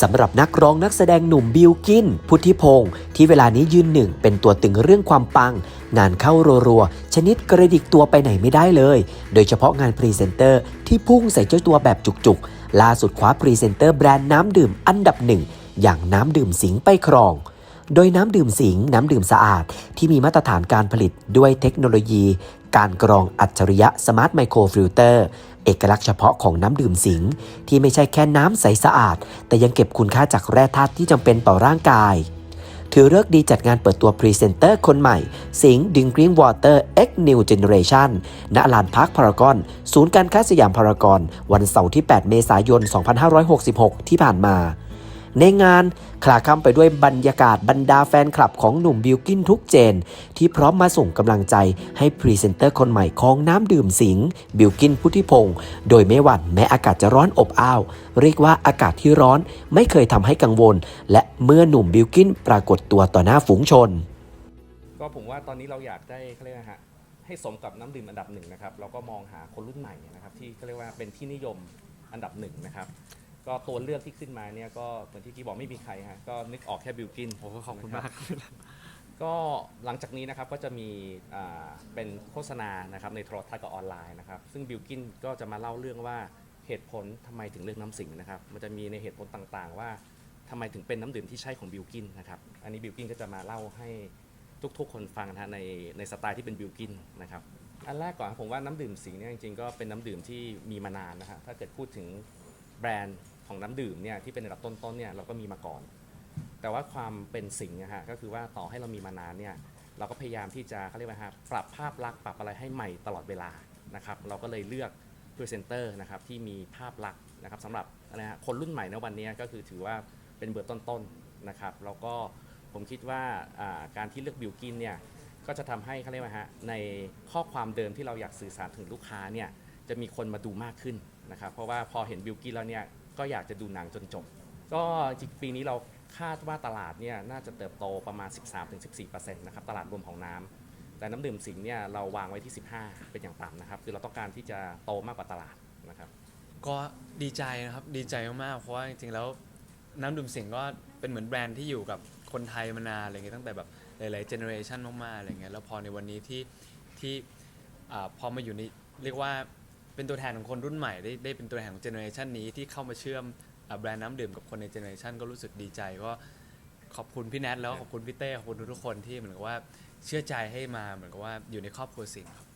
สำหรับนักร้องนักแสดงหนุ่มบิลกิน พุทธิพงศ์ที่เวลานี้ยืนหนึ่งเป็นตัวตึงเรื่องความปัง งานเข้ารัวๆ ชนิดกระดิกตัวไปไหนไม่ได้เลย โดยเฉพาะงานพรีเซนเตอร์ที่พุ่งใส่เจ้าตัวแบบจุกๆ ล่าสุดคว้าพรีเซนเตอร์แบรนด์น้ำดื่มอันดับหนึ่งอย่างน้ำดื่มสิงห์ไปครอง โดยน้ำดื่มสิงห์น้ำดื่มสะอาด ที่มีมาตรฐานการผลิตด้วยเทคโนโลยี การกรองอัจฉริยะสมาร์ทไมโครฟิลเตอร์เอกลักษณ์เฉพาะของน้ำดื่มสิงห์ที่ไม่ใช่แค่น้ำใสสะอาด แต่ยังเก็บคุณค่าจากแร่ธาตุที่จำเป็นต่อร่างกาย ถือเลิกดีจัดงานเปิดตัวพรีเซนเตอร์คนใหม่ สิงห์ดิงกรีนวอเตอร์ X New Generation ณลานพักพารากอน ศูนย์การค้าสยามพารากอน วันเสาร์ที่ 8 เมษายน 2566 ที่ผ่านมา ในงานคลาค่ำไปด้วยบรรยากาศบรรดาแฟนคลับของหนุ่มบิลกินทุกเจน ที่พร้อมมาส่งกำลังใจให้พรีเซนเตอร์คนใหม่ของน้ำดื่มสิงห์บิลกินพุทธิพงศ์โดยไม่หวั่นแม้อากาศจะร้อนอบอ้าว เรียกว่าอากาศที่ร้อนไม่เคยทำให้กังวล และเมื่อหนุ่มบิลกินปรากฏตัวต่อหน้าฝูงชน ก็ผมว่าตอนนี้เราอยากได้เขาเรียกฮะให้สมกับน้ำดื่มอันดับหนึ่งนะครับเราก็มองหาคนรุ่นใหม่นะครับที่เขาเรียกว่าเป็นที่นิยมอันดับหนึ่งนะครับ ก็ตัวเลือกที่ขึ้นมาเนี่ยก็เหมือนที่กี้บอกไม่มีใครฮะก็นึกออกแค่บิลกินโอ้ขอบคุณมาก ก็หลังจากนี้นะครับก็จะมีอ่าเป็นโฆษณานะครับในโทรทัศน์กับออนไลน์นะครับซึ่งบิลกินก็จะมาเล่าเรื่องว่าเหตุผลทำไมถึงเลือกน้ำสิงห์นะครับมันจะมีในเหตุผลต่างๆ ว่าทำไมถึงเป็นน้ำดื่มที่ใช่ของบิลกินนะครับอันนี้บิลกินก็จะมาเล่าให้ทุกๆ คนฟังนะฮะในในสไตล์ที่เป็นบิลกินนะครับ อันแรกก่อนผมว่าน้ำดื่มสิงห์เนี่ยจริงๆก็เป็นน้ำดื่มที่มีมานานนะฮะถ้าเกิดพูดถึงแบรนด์ ของน้ำดื่มเนี่ยที่เป็นระดับต้นๆเนี่ยเราก็มีมาก่อน แต่ว่าความเป็นสิงห์นะฮะก็คือว่าต่อให้เรามีมานานเนี่ยเราก็พยายามที่จะเขาเรียกว่าฮะปรับภาพลักษณ์ปรับอะไรให้ใหม่ตลอดเวลานะครับเราก็เลยเลือกพรีเซนเตอร์นะครับที่มีภาพลักษณ์นะครับสำหรับอะไรฮะคนรุ่นใหม่ในวันนี้ก็คือถือว่าเป็นเบอร์ต้นๆนะครับแล้วก็ผมคิดว่าการที่เลือกบิลกินเนี่ยก็จะทำให้เขาเรียกว่าฮะในข้อความเดิมที่เราอยากสื่อสารถึงลูกค้าเนี่ยจะมีคนมาดูมากขึ้นนะครับเพราะว่าพอเห็นบิลกินแล้วเนี่ย ก็อยากจะดูหนังจนจบ ก็จริงปีนี้เราคาดว่าตลาดเนี่ยน่าจะเติบโตประมาณ 13-14%นะครับตลาดรวมของน้ำแต่น้ำดื่มสิงห์เนี่ยเราวางไว้ที่ 15 เป็นอย่างต่ำนะครับคือเราต้องการที่จะโตมากกว่าตลาดนะครับก็ดีใจนะครับดีใจมากๆเพราะว่าจริงๆแล้วน้ำดื่มสิงห์ก็เป็นเหมือนแบรนด์ที่อยู่กับคนไทยมานานอะไรเงี้ยตั้งแต่แบบหลายๆเจเนอเรชันมากๆอะไรเงี้ยแล้วพอในวันนี้ที่ที่อพอมาอยู่ในเรียกว่า เป็นตัวแทนของคนรุ่นใหม่ได้ได้เป็นตัวแทนของเจเนอเรชันนี้ที่เข้ามาเชื่อมอ่าแบรนด์น้ำดื่มกับคนในเจเนอเรชันก็รู้สึกดีใจก็ขอบคุณพี่แนทแล้วก็ขอบคุณพี่เต้ขอบคุณทุกๆคนที่เหมือนกับว่าเชื่อใจให้มาเหมือนกับว่าอยู่ในครอบครัวสิงห์ครับ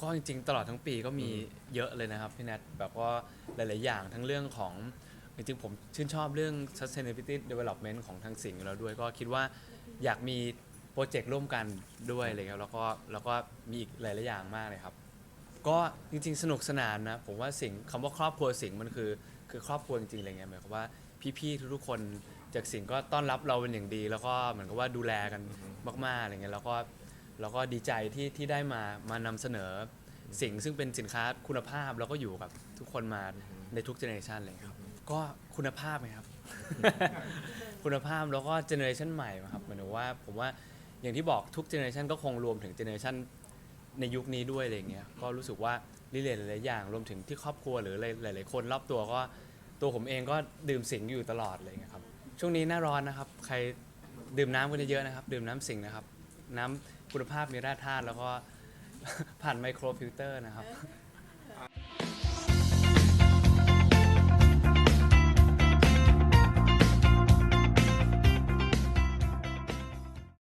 ก็จริงๆ ตลอดทั้งปีก็มีเยอะเลยนะครับพี่แนทแบบว่าหลาย ๆ อย่างทั้งเรื่องของจริงๆ ผมชื่นชอบเรื่อง sustainability development ของทางสิงห์อยู่แล้วด้วย ก็คิดว่าอยากมีโปรเจกต์ร่วมกันด้วยอะไรเลยครับแล้วก็แล้วก็มีอีกหลายๆอย่างมากเลยครับ ก็จริงๆ สนุกสนานนะผมว่าสิ่งคำว่าครอบครัวสิงมันคือคือครอบครัวจริงๆอะไรเงี้ยหมายความว่าพี่ๆทุกๆคนจากสิงก็ต้อนรับเราเป็นอย่างดี แล้วก็เหมือนกับว่าดูแลกันมากๆอะไรเงี้ยแล้วก็แล้วก็ดีใจที่ที่ได้มามานำเสนอสิ่งซึ่งเป็นสินค้าคุณภาพแล้วก็อยู่กับทุกคนมาในทุกเจเนอเรชันเลยครับก็คุณภาพไหมครับ คุณภาพแล้วก็เจเนอเรชันใหม่ครับหมายถึงว่าผมว่าอย่างที่บอกทุกเจเนอเรชันก็คงรวมถึงเจเนอเรชัน ในยุคนี้ด้วยอะไรเงี้ยก็รู้สึกว่าลิเลนหลายๆอย่างรวมถึงที่ครอบครัวหรือหลาย ๆ คนรอบตัวก็ตัวผมเองก็ดื่มสิงอยู่ตลอดเลยครับช่วงนี้หน้าร้อนนะครับ ใครดื่มน้ำกันเยอะๆนะครับ ดื่มน้ำสิงนะครับ น้ำคุณภาพมีแร่ธาตุแล้วก็ ผ่านไมโครฟิลเตอร์นะครับ